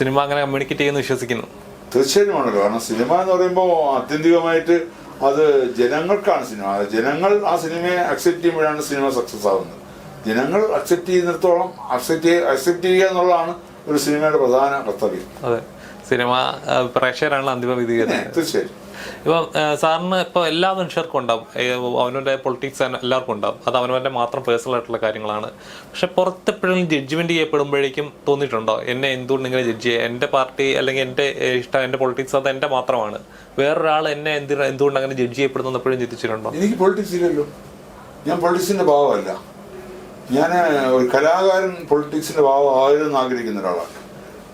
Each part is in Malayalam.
സിനിമ അങ്ങനെ കമ്മ്യൂണിക്കേറ്റ് ചെയ്യുന്നു വിശ്വസിക്കുന്നു. തീർച്ചയായും ആണല്ലോ. കാരണം സിനിമ എന്ന് പറയുമ്പോൾ ആത്യന്തികമായിട്ട് അത് ജനങ്ങൾക്കാണ് സിനിമ. ജനങ്ങൾ ആ സിനിമയെ അക്സെപ്റ്റ് ചെയ്യുമ്പോഴാണ് സിനിമ സക്സസ് ആവുന്നത്. ജനങ്ങൾ അക്സെപ്റ്റ് ചെയ്യുന്നിടത്തോളം അക്സെപ്റ്റ് അക്സെപ്റ്റ് ചെയ്യുക എന്നുള്ളതാണ് ഒരു സിനിമയുടെ പ്രധാന കർത്തവ്യം. അതെ. സിനിമ പ്രേക്ഷകരാണല്ലോ പ്രേക്ഷകരാണ് അന്തിമ വിധി തീർച്ചയായും. ഇപ്പം സാറിന് ഇപ്പോൾ എല്ലാ മനുഷ്യർക്കും ഉണ്ടാവും. അവനവന്റെ അവനവന്റെ പൊളിറ്റിക്സ് എല്ലാവർക്കും ഉണ്ടാവും. അത് അവനവന്റെ മാത്രം പേഴ്സണൽ ആയിട്ടുള്ള കാര്യങ്ങളാണ്. പക്ഷെ പുറത്തെപ്പോഴും ജഡ്ജ്മെന്റ് ചെയ്യപ്പെടുമ്പോഴേക്കും തോന്നിയിട്ടുണ്ടോ? എന്നെ എന്തുകൊണ്ട് ഇങ്ങനെ ജഡ്ജ് ചെയ്യുക? എന്റെ പാർട്ടി അല്ലെങ്കിൽ എന്റെ ഇഷ്ടം എന്റെ പൊളിറ്റിക്സ് അത് എന്റെ മാത്രമാണ്. വേറൊരാൾ എന്നെ എന്ത് എന്തുകൊണ്ട് അങ്ങനെ ജഡ്ജ് ചെയ്യപ്പെടുന്നു എപ്പോഴും ചിന്തിച്ചിട്ടുണ്ടോ? എനിക്ക് പൊളിറ്റിക്സ് ഇല്ലല്ലോ. ഞാൻ പൊളിറ്റിക്സിന്റെ ഭാവമല്ല. ഞാൻ ഒരു കലാകാരൻ പൊളിറ്റിക്സിന്റെ ഭാവം ആയിരുന്നു ആഗ്രഹിക്കുന്ന ഒരാളാണ്.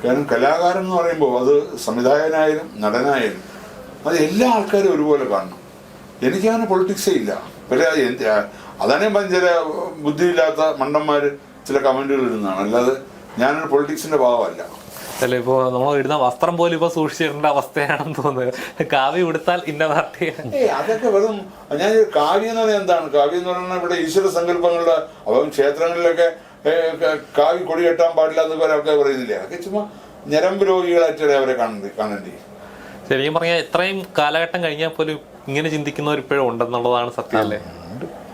കാരണം കലാകാരൻ എന്ന് പറയുമ്പോൾ അത് സംവിധായകനായാലും നടനായാലും അത് എല്ലാ ആൾക്കാരും ഒരുപോലെ കാണണം. എനിക്കങ്ങനെ പൊളിറ്റിക്സേ ഇല്ല. പക്ഷേ അതാണ് ഞാൻ ചില ബുദ്ധിയില്ലാത്ത മണ്ടന്മാർ ചില കമന്റുകൾ ഇടുന്നതാണ്. അല്ലാതെ ഞാനൊരു പൊളിറ്റിക്സിന്റെ ഭാവമല്ല. അല്ല ഇപ്പോൾ നമ്മൾ ഇടുന്ന വസ്ത്രം പോലും ഇപ്പോൾ സൂക്ഷിച്ചിടേണ്ട അവസ്ഥയാണെന്ന് തോന്നുന്നത് കാവ്യ ഉടുത്താൽ ഇന്ന പാർട്ടി അതൊക്കെ വെറും ഞാൻ കാവ്യം എന്ന് പറയുന്നത് എന്താണ്? കാവ്യം എന്ന് പറഞ്ഞാൽ ഇവിടെ ഈശ്വര സങ്കല്പങ്ങളുടെ അപ്പം ക്ഷേത്രങ്ങളിലൊക്കെ ഏ, ക- കാവ്യ കൊടി കെട്ടാൻ പാടില്ല എന്നൊക്കെ ഒരാൾക്ക് പറയുന്നില്ലേ? അതൊക്കെ ചുമ്മാ ഞരമ്പ് രോഗികളായിട്ടേ അവരെ കാണേണ്ടി കാണേണ്ടി. ശരിക്കും പറഞ്ഞാൽ ഇത്രയും കാലഘട്ടം കഴിഞ്ഞാൽ പോലും ഇങ്ങനെ ചിന്തിക്കുന്നവർ ഇപ്പോഴും ഉണ്ടെന്നുള്ളതാണ് സത്യം. അല്ലേ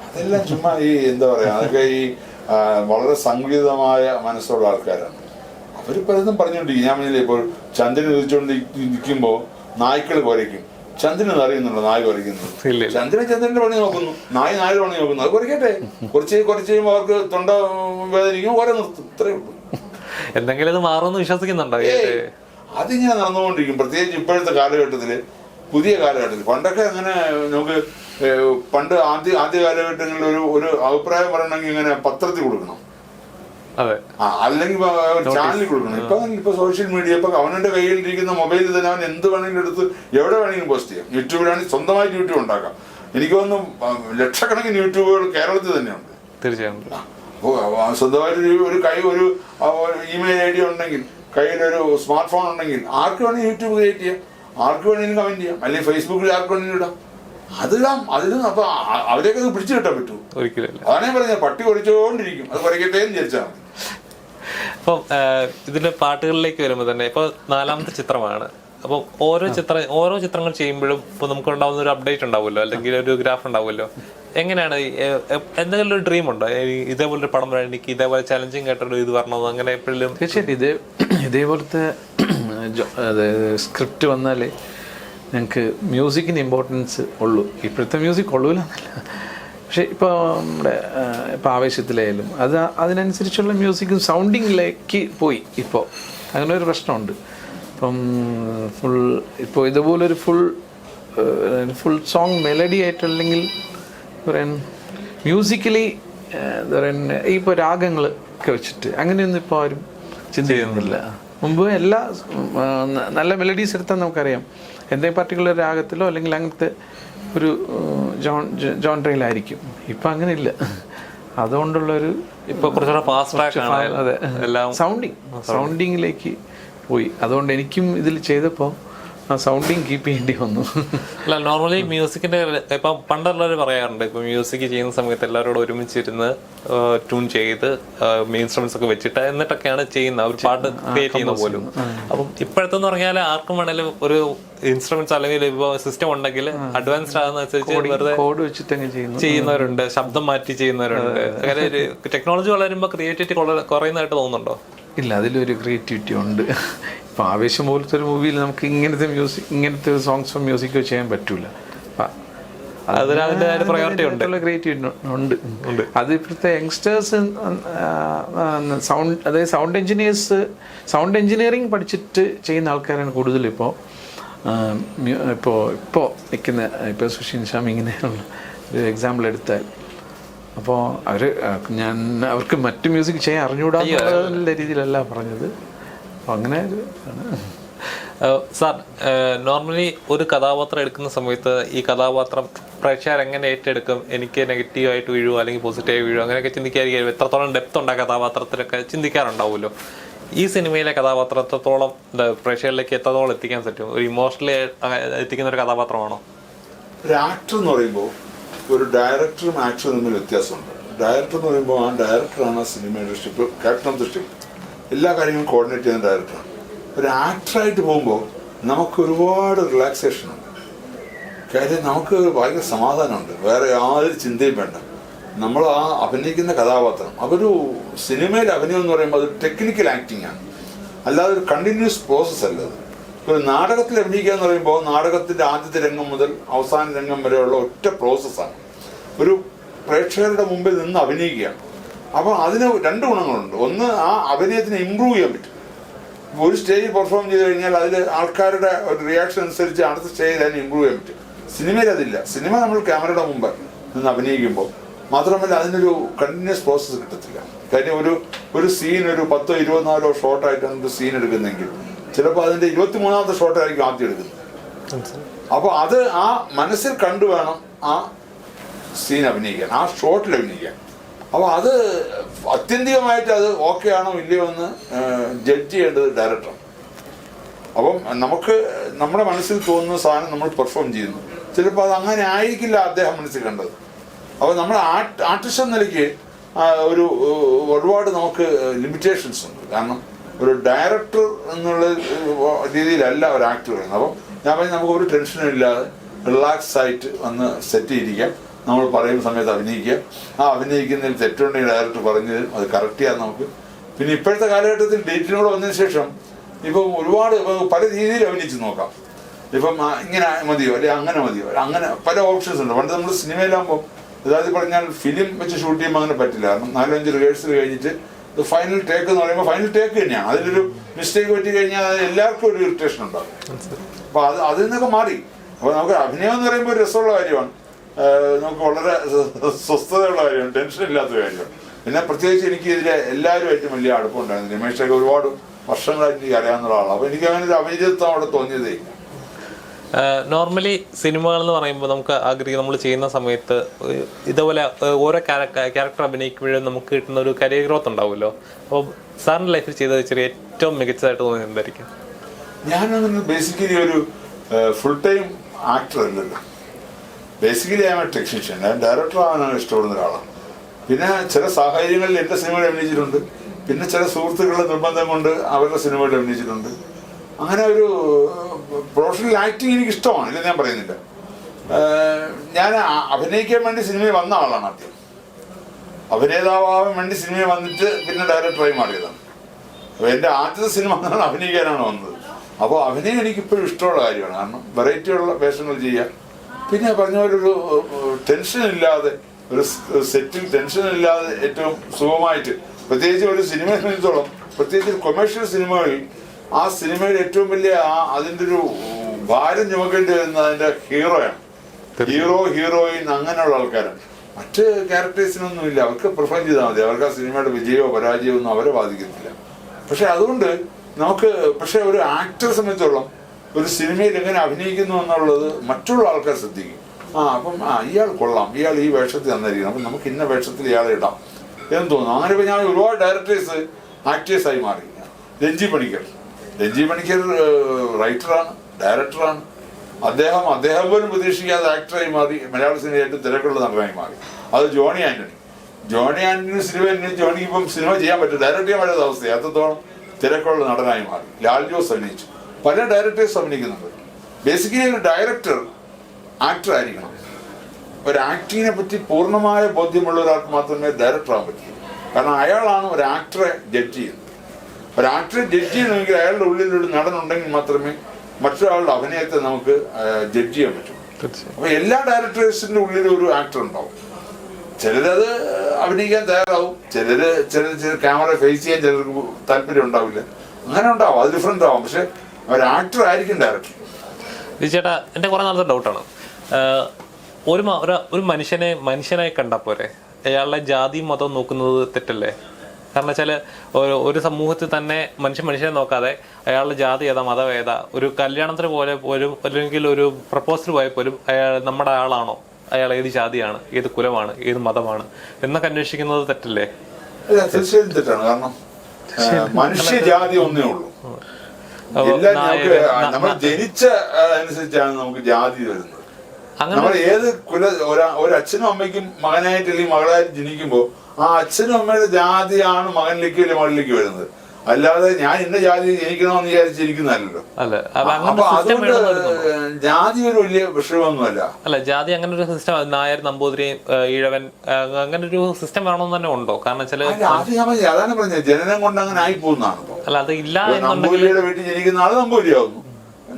അതെല്ലാം ചുമ്മാ ഈ എന്താ പറയാ അതൊക്കെ ഈ വളരെ സംഗീതമായ മനസ്സുള്ള ആൾക്കാരാണ്. അവർ പലതും പറഞ്ഞുകൊണ്ടിരിക്കും. ഞാൻ പറഞ്ഞില്ലേ ഇപ്പോൾ ചന്ദ്രൻ ഉദിച്ചുകൊണ്ട് നിൽക്കുമ്പോൾ നായ്ക്കൾ കുരയ്ക്കും ചന്ദ്രൻ അറിയുന്നുണ്ടോ? നായ കുറയ്ക്കുന്നു. ചന്ദ്രൻ ചന്ദ്രന്റെ പണി നോക്കുന്നു. നായ നായ പണി നോക്കുന്നു? അത് കുറയ്ക്കട്ടെ. കുറച്ച് കുറച്ച് കഴിയുമ്പോൾ അവർക്ക് തൊണ്ട വേദനിക്കും ഓരോ നിർത്തും. ഇത്രയേ ഉള്ളൂ. എന്തെങ്കിലും ഇത് മാറുമെന്ന് വിശ്വസിക്കുന്നുണ്ടോ? അത് അതിങ്ങനെ നടന്നുകൊണ്ടിരിക്കും. പ്രത്യേകിച്ച് ഇപ്പോഴത്തെ കാലഘട്ടത്തിൽ പുതിയ കാലഘട്ടത്തിൽ പണ്ടൊക്കെ അങ്ങനെ നമുക്ക് പണ്ട് ആദ്യ ആദ്യ കാലഘട്ടങ്ങളിൽ ഒരു ഒരു അഭിപ്രായം പറയണമെങ്കിൽ ഇങ്ങനെ പത്രത്തിൽ കൊടുക്കണം. അതെ അല്ലെങ്കിൽ ചാനലിൽ കൊടുക്കണം. ഇപ്പൊ ഇപ്പൊ സോഷ്യൽ മീഡിയ ഇപ്പൊ അവനന്റെ കയ്യിലിരിക്കുന്ന മൊബൈലിൽ തന്നെ അവൻ എന്ത് വേണമെങ്കിലും എടുത്ത് എവിടെ വേണമെങ്കിലും പോസ്റ്റ് ചെയ്യാം. യൂട്യൂബിലാണെങ്കിൽ സ്വന്തമായിട്ട് യൂട്യൂബ് ഉണ്ടാക്കാം. എനിക്ക് തോന്നുന്നു ലക്ഷക്കണക്കിന് യൂട്യൂബുകൾ കേരളത്തിൽ തന്നെയുണ്ട്. തീർച്ചയായും. സ്വന്തമായിട്ട് ഒരു- ഒരു കൈ ഒരു ഇമെയിൽ ഐ ഡി ഉണ്ടെങ്കിൽ കയ്യിലൊരു സ്മാർട്ട് ഫോൺ ഉണ്ടെങ്കിൽ ആർക്ക് വേണമെങ്കിൽ യൂട്യൂബ് ക്രിയേറ്റ് ചെയ്യാം. ആർക്ക് വേണമെങ്കിലും കമന്റ് ചെയ്യാം. അല്ലെങ്കിൽ ഫേസ്ബുക്കിൽ ആർക്ക് വേണമെങ്കിലും ഇടാം. അതിടാം നിന്ന് അപ്പൊ അവരെയൊക്കെ അത് പിടിച്ചു കിട്ടാൻ പറ്റൂ ഒരിക്കലും അവനെ പറഞ്ഞ പട്ടി കുറിച്ചോണ്ടിരിക്കും അത് കുറയ്ക്കട്ടെ എന്ന് വിചാരിച്ചാൽ മതി. അപ്പം ഇതിന്റെ പാട്ടുകളിലേക്ക് വരുമ്പോൾ തന്നെ ഇപ്പൊ നാലാമത്തെ ചിത്രമാണ്. അപ്പോൾ ഓരോ ചിത്ര ഓരോ ചിത്രങ്ങൾ ചെയ്യുമ്പോഴും ഇപ്പൊ നമുക്ക് ഉണ്ടാവുന്ന ഒരു അപ്ഡേറ്റ് ഉണ്ടാവുമല്ലോ? അല്ലെങ്കിൽ ഒരു ഗ്രാഫ് ഉണ്ടാവുമല്ലോ? എങ്ങനെയാണ് എന്തെങ്കിലും ഒരു ഡ്രീം ഉണ്ടോ? ഇതേപോലെ ഒരു പടം വരാൻ എനിക്ക് ഇതേപോലെ ചലഞ്ചിങ് ആയിട്ടൊരു ഇത് വരണോ അങ്ങനെ എപ്പോഴും തീർച്ചയായിട്ടും ഇതേ ഇതേപോലത്തെ സ്ക്രിപ്റ്റ് വന്നാൽ ഞങ്ങൾക്ക് മ്യൂസിക്കിന് ഇമ്പോർട്ടൻസ് ഉള്ളൂ. ഇപ്പോഴത്തെ മ്യൂസിക് ഉള്ളൂല എന്നല്ല പക്ഷേ ഇപ്പോൾ നമ്മുടെ ഇപ്പോൾ ആവേശത്തിലായാലും അത് അതിനനുസരിച്ചുള്ള മ്യൂസിക്കും സൗണ്ടിങ്ങിലേക്ക് പോയി ഇപ്പോൾ അങ്ങനെ ഒരു പ്രശ്നമുണ്ട്. ഇപ്പം ഫുൾ ഇപ്പോൾ ഇതുപോലൊരു ഫുൾ ഫുൾ സോങ് മെലഡി ആയിട്ടല്ലെങ്കിൽ പറയാൻ മ്യൂസിക്കലി എന്താ പറയുക ഇപ്പോൾ രാഗങ്ങൾ ഒക്കെ വെച്ചിട്ട് അങ്ങനെയൊന്നും ഇപ്പോൾ ആരും ചിന്തിക്കുന്നില്ല. മുമ്പ് എല്ലാ നല്ല മെലഡീസ് എടുത്താൽ നമുക്കറിയാം. എന്തെങ്കിലും പർട്ടിക്കുലർ രാഗത്തിലോ അല്ലെങ്കിൽ അങ്ങനത്തെ ഒരു ജോൺ ജോൺ ജോൺട്രയിലായിരിക്കും ഇപ്പം അങ്ങനെയില്ല. അതുകൊണ്ടുള്ളൊരു ഇപ്പൊ കുറച്ചുകൂടെ ഫാസ്റ്റ് ട്രാക്ക് അതെ. സൗണ്ടിങ് സൗണ്ടിങ്ങിലേക്ക് പോയി. അതുകൊണ്ട് എനിക്കും ഇതിൽ ചെയ്തപ്പോൾ ആ സൗണ്ടിങ് കീപ്പ് ചെയ്യേണ്ടി വന്നു. അല്ല നോർമലി മ്യൂസിക്കിന്റെ ഇപ്പൊ പണ്ടുള്ളവർ പറയാറുണ്ട് ഇപ്പൊ മ്യൂസിക് ചെയ്യുന്ന സമയത്ത് എല്ലാവരോടും ഒരുമിച്ചിരുന്ന് ട്യൂൺ ചെയ്ത് ഇൻസ്ട്രുമെന്റ്സ് ഒക്കെ വെച്ചിട്ട് എന്നിട്ടൊക്കെയാണ് ചെയ്യുന്ന ഒരു പാട്ട് ക്രിയേറ്റ് ചെയ്യുന്ന പോലും. അപ്പം ഇപ്പോഴത്തെ എന്ന് പറഞ്ഞാൽ ആർക്കും വേണേലും ഒരു ഇൻസ്ട്രുമെന്റ്സ് അല്ലെങ്കിൽ ഇപ്പൊ സിസ്റ്റം ഉണ്ടെങ്കിൽ അഡ്വാൻസ്ഡ് വെറുതെ കോഡ് വെച്ചിട്ട് ചെയ്യുന്നവരുണ്ട് ശബ്ദം മാറ്റി ചെയ്യുന്നവരുണ്ട്. അങ്ങനെ ഒരു ടെക്നോളജി വളരുമ്പോൾ ക്രിയേറ്റിവിറ്റി കുറയുന്നതായിട്ട് തോന്നുന്നുണ്ടോ? ഇല്ല അതിലൊരു ക്രിയേറ്റിവിറ്റി ഉണ്ട്. ഇപ്പം ആവേശം പോലത്തെ ഒരു മൂവിയിൽ നമുക്ക് ഇങ്ങനത്തെ മ്യൂസിക് ഇങ്ങനത്തെ സോങ്സ് മ്യൂസിക്കോ ചെയ്യാൻ പറ്റൂല. ഉണ്ട്. ക്രിയേറ്റിവിറ്റി ഉണ്ട് അത് ഇപ്പോഴത്തെ യങ്സ്റ്റേഴ്സ് സൗണ്ട് അതായത് സൗണ്ട് എഞ്ചിനീയേഴ്സ് സൗണ്ട് എഞ്ചിനീയറിംഗ് പഠിച്ചിട്ട് ചെയ്യുന്ന ആൾക്കാരാണ് കൂടുതൽ ഇപ്പോൾ ഇപ്പോൾ ഇപ്പോൾ നിൽക്കുന്ന ഇപ്പോൾ സുഷീൻ ശ്യാം ഇങ്ങനെയുള്ള ഒരു എക്സാമ്പിൾ എടുത്താൽ അപ്പോൾ അവർ ഞാൻ അവർക്ക് മറ്റ് മ്യൂസിക് ചെയ്യാൻ അറിഞ്ഞുകൂടാ എന്നുള്ള രീതിയിലല്ല പറഞ്ഞത്. അപ്പോൾ അങ്ങനെ ഒരു ആണ്. സാർ നോർമലി ഒരു കഥാപാത്രം എടുക്കുന്ന സമയത്ത് ഈ കഥാപാത്രം പ്രേക്ഷകർ എങ്ങനെ ഏറ്റെടുക്കും? എനിക്ക് നെഗറ്റീവ് ആയിട്ട് വീഴുമോ അല്ലെങ്കിൽ പോസിറ്റീവ് വീഴുമോ അങ്ങനെയൊക്കെ ചിന്തിക്കാതിരിക്കും എത്രത്തോളം ഡെപ്ത് ഉണ്ട് ആ കഥാപാത്രത്തിലൊക്കെ ചിന്തിക്കാറുണ്ടാവുമല്ലോ. ഈ സിനിമയിലെ കഥാപാത്രം എത്രത്തോളം പ്രേക്ഷകരിലേക്ക് എത്രത്തോളം എത്തിക്കാൻ പറ്റും? ഒരു ഇമോഷണലി എത്തിക്കുന്ന ഒരു കഥാപാത്രമാണോ? ഒരു ആക്ടർ എന്ന് പറയുമ്പോൾ ഒരു ഡയറക്ടറും ആക്ടറും തമ്മിൽ വ്യത്യാസമുണ്ട്. ഡയറക്ടർ എന്ന് പറയുമ്പോൾ ആ ഡയറക്ടറാണ് ആ സിനിമയുടെ ഷിപ്പ് ക്യാപ്റ്റൻ ഓഫ് ഷിപ്പ് എല്ലാ കാര്യങ്ങളും കോർഡിനേറ്റ് ചെയ്യുന്ന ഡയറക്ടറാണ് ഒരു ആക്ടറായിട്ട് പോകുമ്പോൾ നമുക്ക് ഒരുപാട് റിലാക്സേഷൻ ഉണ്ട്. കാര്യം നമുക്ക് ഭയങ്കര സമാധാനമുണ്ട്. വേറെ യാതൊരു ചിന്തയും വേണ്ട. നമ്മൾ ആ അഭിനയിക്കുന്ന കഥാപാത്രം അതൊരു സിനിമയിൽ അഭിനയം എന്ന് പറയുമ്പോൾ അത് ടെക്നിക്കൽ ആക്ടിംഗ് ആണ്. അല്ലാതെ ഒരു കണ്ടിന്യൂസ് പ്രോസസ് അല്ല അത്. ഒരു നാടകത്തിൽ അഭിനയിക്കുക എന്ന് പറയുമ്പോൾ നാടകത്തിന്റെ ആദ്യത്തെ രംഗം മുതൽ അവസാന രംഗം വരെയുള്ള ഒറ്റ പ്രോസസ്സാണ് ഒരു പ്രേക്ഷകരുടെ മുമ്പിൽ നിന്ന് അഭിനയിക്കുകയാണ്. അപ്പോൾ അതിന് രണ്ട് ഗുണങ്ങളുണ്ട്. ഒന്ന് ആ അഭിനയത്തിനെ ഇമ്പ്രൂവ് ചെയ്യാൻ പറ്റും. ഒരു സ്റ്റേജിൽ പെർഫോം ചെയ്ത് കഴിഞ്ഞാൽ അതിൽ ആൾക്കാരുടെ ഒരു റിയാക്ഷൻ അനുസരിച്ച് അടുത്ത സ്റ്റേജിൽ അതിനെ ഇമ്പ്രൂവ് ചെയ്യാൻ പറ്റും. സിനിമയിൽ അതില്ല. സിനിമ നമ്മൾ ക്യാമറയുടെ മുമ്പ് നിന്ന് അഭിനയിക്കുമ്പോൾ മാത്രമല്ല അതിനൊരു കണ്ടിന്യൂസ് പ്രോസസ്സ് കിട്ടത്തില്ല. കാര്യം ഒരു ഒരു സീൻ ഒരു പത്തോ ഇരുപത്തിനാലോ ഷോർട്ടായിട്ടാണ് ഒരു സീൻ എടുക്കുന്നെങ്കിൽ ചിലപ്പോൾ അതിന്റെ ഇരുപത്തി മൂന്നാമത്തെ ഷോട്ടായിരിക്കും ആദ്യം എടുക്കുന്നത്. അപ്പോൾ അത് ആ മനസ്സിൽ കണ്ടു വേണം ആ സീൻ അഭിനയിക്കാൻ ആ ഷോട്ടിൽ അഭിനയിക്കാൻ. അപ്പോൾ അത് അത്യന്തികമായിട്ട് അത് ഓക്കെ ആണോ ഇല്ലയോ എന്ന് ജഡ്ജ് ചെയ്യേണ്ടത് ഡയറക്ടർ അപ്പം നമുക്ക് നമ്മുടെ മനസ്സിൽ തോന്നുന്ന സാധനം നമ്മൾ പെർഫോം ചെയ്യുന്നു. ചിലപ്പോൾ അത് അങ്ങനെ ആയിരിക്കില്ല അദ്ദേഹം മനസ്സിൽ കണ്ടത്. അപ്പോൾ നമ്മൾ ആർട്ടിസ്റ്റ് എന്ന നിലയ്ക്ക് ഒരു ഒരുപാട് നമുക്ക് ലിമിറ്റേഷൻസ് ഉണ്ട്. കാരണം ഒരു ഡയറക്ടർ എന്നുള്ള രീതിയിലല്ല ഒരു ആക്ടർ വരുന്നത്. അപ്പം ഞാൻ പറഞ്ഞു നമുക്ക് ഒരു ടെൻഷനും ഇല്ലാതെ റിലാക്സ് ആയിട്ട് വന്ന് സെറ്റ് ചെയ്തിരിക്കാം. നമ്മൾ പറയുന്ന സമയത്ത് അഭിനയിക്കുക ആ അഭിനയിക്കുന്നതിൽ തെറ്റുണ്ടെങ്കിൽ ഡയറക്ടർ പറഞ്ഞു അത് കറക്റ്റ് ചെയ്യാൻ നമുക്ക്. പിന്നെ ഇപ്പോഴത്തെ കാലഘട്ടത്തിൽ ഡേറ്റിനോട് വന്നതിന് ശേഷം ഇപ്പം ഒരുപാട് പല രീതിയിൽ അഭിനയിച്ച് നോക്കാം. ഇപ്പം ഇങ്ങനെ മതിയോ അല്ലെ അങ്ങനെ മതിയോ അങ്ങനെ പല ഓപ്ഷൻസ് ഉണ്ട്. പണ്ട് നമ്മൾ സിനിമയിലാകുമ്പോൾ അതായത് പറഞ്ഞാൽ ഫിലിം വെച്ച് ഷൂട്ട് ചെയ്യുമ്പോൾ അങ്ങനെ പറ്റില്ല. കാരണം നാലഞ്ച് റിഹേഴ്സൽ കഴിഞ്ഞിട്ട് ഫൈനൽ ടേക്ക് എന്ന് പറയുമ്പോൾ ഫൈനൽ ടേക്ക് തന്നെയാണ്. അതിലൊരു മിസ്റ്റേക്ക് പറ്റി കഴിഞ്ഞാൽ എല്ലാവർക്കും ഒരു ഇറിറ്റേഷൻ ഉണ്ടാകും. അപ്പൊ അത് അതിൽ നിന്നൊക്കെ മാറി. അപ്പൊ നമുക്ക് അഭിനയം എന്ന് പറയുമ്പോൾ രസമുള്ള കാര്യമാണ്. നമുക്ക് വളരെ സ്വ- സ്വസ്ഥതയുള്ള കാര്യമാണ്. ടെൻഷൻ ഇല്ലാത്ത കാര്യമാണ്. പിന്നെ പ്രത്യേകിച്ച് എനിക്ക് ഇതിലെ എല്ലാവരുമായിട്ടും വലിയ അടുപ്പം അടുപ്പമുണ്ടായിരുന്നു രമേശൊക്കെ ഒരുപാട് വർഷങ്ങളായിട്ട് എനിക്ക് അറിയാവുന്ന ഒരാളാണ്. അപ്പൊ എനിക്ക് അങ്ങനെ ഒരു അഭിജിത്വം അവിടെ തോന്നിയതേ. നോർമലി സിനിമകൾ എന്ന് പറയുമ്പോൾ നമുക്ക് ആഗ്രഹിക്കും നമ്മൾ ചെയ്യുന്ന സമയത്ത് ഇതുപോലെ ഓരോ ക്യാരക്ടർ അഭിനയിക്കുമ്പോഴും നമുക്ക് കിട്ടുന്ന ഒരു കരിയർ ഗ്രോത്ത് ഉണ്ടാവുമല്ലോ. അപ്പോൾ സാറിന്റെ ലൈഫിൽ ചെയ്ത ചെറിയ ഏറ്റവും മികച്ചതായിട്ട് തോന്നിയത് എന്തായിരിക്കും? ഞാനങ്ങനെ ബേസിക്കലി ഒരു ഫുൾ ടൈം ആക്ടർ അല്ലല്ലോ. ബേസിക്കലി ഞാൻ ടെക്നീഷ്യൻ ഞാൻ ഡയറക്ടർ ആവാനാണ് ഇഷ്ടപ്പെടുന്ന ഒരാളാണ് പിന്നെ ചില സാഹചര്യങ്ങളിൽ എന്റെ സിനിമകൾ അഭിനയിച്ചിട്ടുണ്ട്. പിന്നെ ചില സുഹൃത്തുക്കളുടെ നിർബന്ധം കൊണ്ട് അവരുടെ സിനിമകൾ അഭിനയിച്ചിട്ടുണ്ട്. അങ്ങനെ ഒരു പ്രൊഫഷണൽ ആക്ടിങ് എനിക്ക് ഇഷ്ടമാണ് ഇല്ല ഞാൻ പറയുന്നില്ല. ഞാൻ അഭിനയിക്കാൻ വേണ്ടി സിനിമയിൽ വന്ന ആളാണ് ആദ്യം. അഭിനേതാവാൻ വേണ്ടി സിനിമയിൽ വന്നിട്ട് പിന്നെ ഡയറക്ടറായി മാറിയതാണ്. അപ്പോൾ എന്റെ ആദ്യത്തെ സിനിമ എന്നാണ് അഭിനയിക്കാനാണ് വന്നത്. അപ്പോൾ അഭിനയം എനിക്കിപ്പോഴും ഇഷ്ടമുള്ള കാര്യമാണ്. കാരണം വെറൈറ്റിയുള്ള വേഷങ്ങൾ ചെയ്യുക. പിന്നെ പറഞ്ഞ പോലെ ഒരു ടെൻഷൻ ഇല്ലാതെ ഒരു സെറ്റിൽ ടെൻഷൻ ഇല്ലാതെ ഏറ്റവും സുഖമായിട്ട് പ്രത്യേകിച്ച് ഒരു സിനിമയെ സംബന്ധിച്ചോളം പ്രത്യേകിച്ച് കൊമേഴ്ഷ്യൽ സിനിമകളിൽ ആ സിനിമയുടെ ഏറ്റവും വലിയ ആ അതിന്റെ ഒരു ഭാരം ചുമക്കേണ്ടി വരുന്ന അതിന്റെ ഹീറോയാണ്. ഹീറോ ഹീറോയിൻ അങ്ങനെയുള്ള ആൾക്കാരാണ്. മറ്റ് ക്യാരക്ടേഴ്സിനൊന്നും ഇല്ല അവർക്ക് പ്രിഫർ ചെയ്താൽ മതി. അവർക്ക് ആ സിനിമയുടെ വിജയമോ പരാജയമോ ഒന്നും അവരെ ബാധിക്കുന്നില്ല. പക്ഷെ അതുകൊണ്ട് നമുക്ക് പക്ഷെ ഒരു ആക്ടറെ സംബന്ധിച്ചോളം ഒരു സിനിമയിൽ എങ്ങനെ അഭിനയിക്കുന്നു എന്നുള്ളത് മറ്റുള്ള ആൾക്കാർ ശ്രദ്ധിക്കും. ആ അപ്പം ആ ഇയാൾ കൊള്ളാം. ഇയാൾ ഈ വേഷത്തിൽ തന്നിരിക്കണം അപ്പം നമുക്ക് ഇന്ന വേഷത്തിൽ ഇയാളെ ഇടാം. എന്ന് തോന്നുന്നു. അങ്ങനെ ഇപ്പം ഞാൻ ഒരുപാട് ഡയറക്ടേഴ്സ് ആക്ടേഴ്സായി മാറി. രഞ്ജി പണിക്കർ. രഞ്ജി മണിക്കർ റൈറ്ററാണ് ഡയറക്ടറാണ് അദ്ദേഹം അദ്ദേഹം പോലും പ്രതീക്ഷിക്കാതെ ആക്ടറായി മാറി മലയാള സിനിമ ഏറ്റവും തിരക്കുള്ള നടനായി മാറി. അത് ജോണി ആന്റണി. ജോണി ആന്റണി സിനിമ ജോണിക്ക് ഇപ്പം സിനിമ ചെയ്യാൻ പറ്റും ഡയറക്റ്റ് ചെയ്യാൻ പറ്റാത്ത അവസ്ഥ അത്രത്തോളം തിരക്കുള്ള നടനായി മാറി. ലാൽ ജോസ് അഭിനയിച്ചു. പല ഡയറക്ടേഴ്സ് അഭിനയിക്കുന്നുണ്ട്. ബേസിക്കലി ഒരു ഡയറക്ടർ ആക്ടർ ആയിരിക്കണം. ഒരു ആക്ടിങ്ങിനെ പറ്റി പൂർണമായ ബോധ്യമുള്ള ഒരാൾക്ക് മാത്രമേ ഡയറക്ടർ ആകാൻ പറ്റൂ. കാരണം അയാളാണ് ഒരു ആക്ടറെ ജഡ്ജ് ചെയ്യുന്നത് ഒരു ആക്ടറെ ജഡ്ജ് ചെയ്യണമെങ്കിൽ അയാളുടെ ഉള്ളിൽ ഒരു നടനുണ്ടെങ്കിൽ മാത്രമേ മറ്റൊരാളുടെ അഭിനയത്തെ നമുക്ക് ജഡ്ജ് ചെയ്യാൻ പറ്റൂ. അപ്പൊ എല്ലാ ഡയറക്ടേഴ്സിന്റെ ഉള്ളിൽ ഒരു ആക്ടർ ഉണ്ടാവും. ചിലരത് അഭിനയിക്കാൻ തയ്യാറാവും. ചിലര് ചില ചില ക്യാമറ ഫേസ് ചെയ്യാൻ ചിലർക്ക് താല്പര്യം ഉണ്ടാവില്ല. അങ്ങനെ ഉണ്ടാവും. അത് ഡിഫറെന്റ് ആവും. പക്ഷെ ഒരു ആക്ടർ ആയിരിക്കും ഡയറക്ടർ ചേട്ടാ എന്റെ കുറേ നാളത്തെ ഡൗട്ടാണ് ഒരു ഒരു- മനുഷ്യനെ മനുഷ്യനായി കണ്ടാൽ പോരെ? അയാളുടെ ജാതിയും മതവും നോക്കുന്നത് തെറ്റല്ലേ? കാരണം വെച്ചാൽ ഒരു ഒരു സമൂഹത്തിൽ തന്നെ മനുഷ്യൻ മനുഷ്യനെ നോക്കാതെ അയാളുടെ ജാതി ഏതാ മതം ഏതാ ഒരു കല്യാണത്തിന് പോലെ പോലും അല്ലെങ്കിൽ ഒരു പ്രപ്പോസൽ പോയാൽ പോലും അയാൾ നമ്മുടെ ആളാണോ? അയാൾ ഏത് ജാതിയാണ് ഏത് കുലമാണ് ഏത് മതമാണ്? എന്നൊക്കെ അന്വേഷിക്കുന്നത് തെറ്റല്ലേ? തീർച്ചയായും തെറ്റാണ്. കാരണം ആ, മനുഷ്യജാതി ഒന്നേ ഉള്ളൂ. അപ്പൊ എല്ലാം നമുക്ക് നമ്മൾ ജനിച്ച അനുസരിച്ചാണ് നമുക്ക് ജാതി വരുന്നത്. അങ്ങനെ നമ്മൾ ഏത് കുല ഒരു അച്ഛനും അമ്മയ്ക്കും മകനായിട്ട് അല്ലെങ്കിൽ മകളായിട്ട് ജനിക്കുമ്പോൾ ആ അച്ഛനും അമ്മയുടെ ജാതിയാണ് മകനിലേക്ക് അല്ലെങ്കിൽ മകളിലേക്ക് വരുന്നത്. അല്ലാതെ ഞാൻ എന്റെ ജാതി ജനിക്കണമെന്ന് വിചാരിച്ചിരിക്കുന്നല്ലോ അപ്പൊ അതുകൊണ്ട് ജാതി ഒരു വലിയ വിഷയമൊന്നുമല്ല. അല്ല ജാതി അങ്ങനെ ഒരു സിസ്റ്റം നായർ നമ്പൂതിരി ഈഴവൻ അങ്ങനെ ഒരു സിസ്റ്റം വേണമെന്ന് തന്നെ ഉണ്ടോ? കാരണം ചില അത് ഞാൻ അതാണ് പറഞ്ഞത്. ജനനം കൊണ്ട് അങ്ങനെ ആയി പോകുന്നതാണ് അല്ല അത് ഇല്ല നമ്പൂതിരിയുടെ വീട്ടിൽ ജനിക്കുന്ന ആൾ നമ്പൂതിരിയാവുന്നു.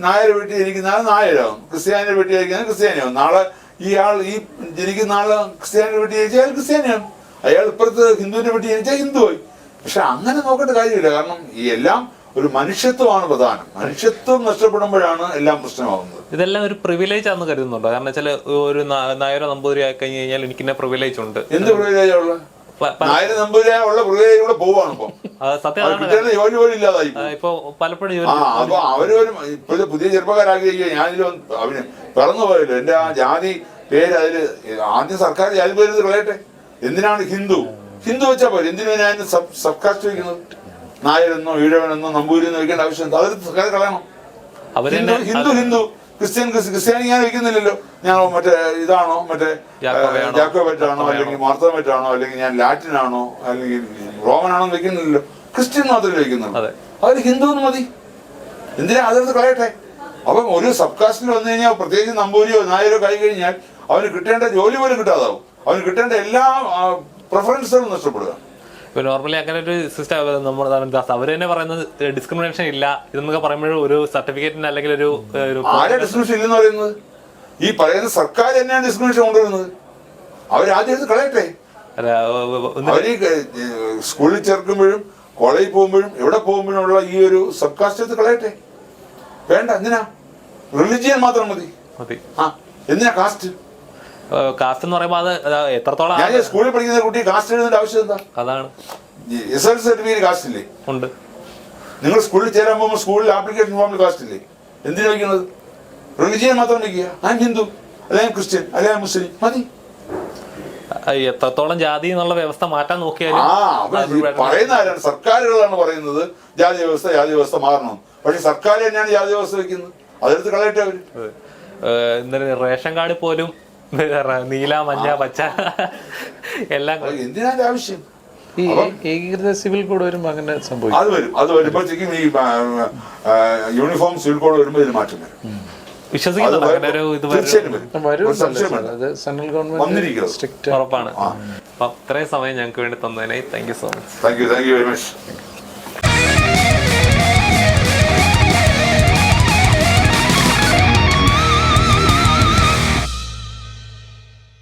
നായർ വീട്ടിൽ ജനിക്കുന്ന ആൾ നായരാവും ക്രിസ്ത്യാനിയുടെ വീട്ടിൽ ജനിക്കുന്ന ക്രിസ്ത്യാനിയാവും നാളെ ഈ ആൾ ഈ ജനിക്കുന്ന ആൾ ക്രിസ്ത്യാനിയുടെ വീട്ടിൽ ജനിച്ചാൽ ക്രിസ്ത്യാനിയാണ് അയാൾ ഇപ്പുറത്ത് ഹിന്ദുവിനെ പറ്റി ജനിച്ചാൽ ഹിന്ദുവായി പക്ഷെ അങ്ങനെ നോക്കേണ്ട കാര്യമില്ല. കാരണം ഈ എല്ലാം ഒരു മനുഷ്യത്വമാണ് പ്രധാനം. മനുഷ്യത്വം നഷ്ടപ്പെടുമ്പോഴാണ് എല്ലാം പ്രശ്നമാകുന്നത്. ഇതെല്ലാം ഒരു പ്രിവിലേജ് ആണെന്ന് കരുതുന്നുണ്ടോ? കാരണം വെച്ചാൽ ഒരു നായര നായരോ നമ്പൂതിരി ആയി കഴിഞ്ഞു കഴിഞ്ഞാൽ എനിക്ക് ഇന്ന പ്രിവിലേജ് ഉണ്ട്. എന്ത് പ്രിവിലേജാ ഉള്ളത്? നായർ നമ്പൂരിയാ ഉള്ള പ്രിവിലേജ് കൂടെ പോവാണ് ഇപ്പം. അത് സത്യം അത് അതാണ്. കിട്ടുന്ന ജോലി പോലും ഇല്ലാതായി ഇപ്പൊ പലപ്പോഴും അപ്പൊ ഇപ്പോഴത്തെ പുതിയ ചെറുപ്പക്കാരാഗ്രഹിക്കുക ഞാനിതിൽ അവന് പിറന്നു പോയല്ലോ. എന്റെ ആ ജാതി പേര് അതിൽ ആദ്യം സർക്കാർ ജാതി പേര് കളയട്ടെ? എന്തിനാണ് ഹിന്ദു? ഹിന്ദു വെച്ചാൽ പോലെ എന്തിനു ഞാൻ സബ് സബ്കാസ്റ്റ് വയ്ക്കുന്നത് നായരെന്നോ ഈഴവനെന്നോ നമ്പൂരിന്നോ വെക്കേണ്ട ആവശ്യം എന്താ? അതൊരു സർക്കാർ കളയണം. ഹിന്ദു ഹിന്ദു ഹിന്ദു. ക്രിസ്ത്യൻ ക്രിസ്- ക്രിസ്ത്യാനി ഞാൻ വയ്ക്കുന്നില്ലല്ലോ ഞാൻ മറ്റേ ഇതാണോ? മറ്റേ? ജാക്കോബറ്റാണോ അല്ലെങ്കിൽ മാർത്തോമറ്റാണോ അല്ലെങ്കിൽ ഞാൻ ലാറ്റിൻ ആണോ അല്ലെങ്കിൽ റോമനാണോ എന്ന് വെക്കുന്നില്ലല്ലോ. ക്രിസ്ത്യൻ മാത്രമേ വയ്ക്കുന്നുള്ളൂ. അവർ ഹിന്ദു എന്ന് മതി. എന്തിനാ അതെടുത്ത് കളയട്ടെ? അപ്പം ഒരു സബ്കാസ്റ്റിൽ വന്നു കഴിഞ്ഞാൽ പ്രത്യേകിച്ച് നമ്പൂരിയോ നായരോ കൈ കഴിഞ്ഞാൽ അവന് കിട്ടേണ്ട ജോലി പോലും കിട്ടാതാവും. അവന് കിട്ടേണ്ട എല്ലാ പ്രിഫറൻസുകളും നഷ്ടപ്പെടുക. ഇപ്പൊ നോർമലി അങ്ങനെ ഒരു സിസ്റ്റം നമ്മൾ അവർ തന്നെ പറയുന്നത് ഡിസ്ക്രിമിനേഷൻ ഇല്ല. ഇതെന്നൊക്കെ പറയുമ്പോഴും ഒരു സർട്ടിഫിക്കറ്റിന് അല്ലെങ്കിൽ ഒരു ഡിസ്ക്രിമിനേഷൻ ഇല്ലെന്ന് പറയുന്നത്? ഈ പറയുന്ന സർക്കാർ തന്നെയാണ് ഡിസ്ക്രിമിനേഷൻ കൊണ്ടുവരുന്നത്. അവരാദ്യം കളയട്ടെ. അവർ സ്കൂളിൽ ചേർക്കുമ്പോഴും കോളേജിൽ പോകുമ്പോഴും എവിടെ പോകുമ്പോഴും ഉള്ള ഈ ഒരു സബ്കാസ്റ്റ് എടുത്ത് കളയട്ടെ. വേണ്ട എന്തിനാ? റിലിജിയൻ മാത്രം മതി. മതി. ആ എന്തിനാ കാസ്റ്റ് കാസ്റ്റ് എന്ന് പറയുമ്പോൾ അത് എത്രത്തോളം ഞാൻ സ്കൂളിൽ പഠിക്കുന്ന കുട്ടി കാസ്റ്റ് എഴുതേണ്ട ആവശ്യം എന്താ അതാണ്. എസ് എൽ സർട്ടിഫിക്കറ്റ് കാസ്റ്റ് ഇല്ലേ? ഉണ്ട്. നിങ്ങൾ സ്കൂളിൽ ചേരാൻ പോകുമ്പോൾ സ്കൂളിൽ ആപ്ലിക്കേഷൻ ഫോമിൽ കാസ്റ്റ് ഇല്ലേ? എന്തിനാ വയ്ക്കുന്നത് റിലിജിയൻ മാത്രം വയ്ക്കുക ഞാൻ ഹിന്ദു അല്ലെങ്കിൽ ക്രിസ്ത്യൻ അല്ലെങ്കിൽ മുസ്ലിം? മതി. എത്രത്തോളം ജാതി എന്നുള്ള വ്യവസ്ഥ മാറ്റാൻ നോക്കിയാലും പറയുന്ന ആരാണ്? സർക്കാരുകളാണ് പറയുന്നത് ജാതി വ്യവസ്ഥ ജാതി വ്യവസ്ഥ മാറണം. പക്ഷെ സർക്കാർ തന്നെയാണ് ജാതി വ്യവസ്ഥ വെക്കുന്നത്. അതെടുത്ത് കളയട്ടെ അവർ. റേഷൻ കാർഡ് പോലും നീല മഞ്ഞ പച്ച എല്ലാം എന്തിനാ ആവശ്യം? ഈ ഏകീകൃത സിവിൽ കോഡ് വരുമ്പോൾ അങ്ങനെ സംഭവിക്കും. അത് വരും. അത് വരുമ്പോഴത്തേക്കും ഈ യൂണിഫോം സിവിൽ കോഡ് വരുമ്പോൾ ഇതിന് മാറ്റം വരും. ഉറപ്പാണ്. അപ്പൊ അത്രയും സമയം ഞങ്ങൾക്ക് വേണ്ടി തന്നതിനായി thank you so much thank you thank you very much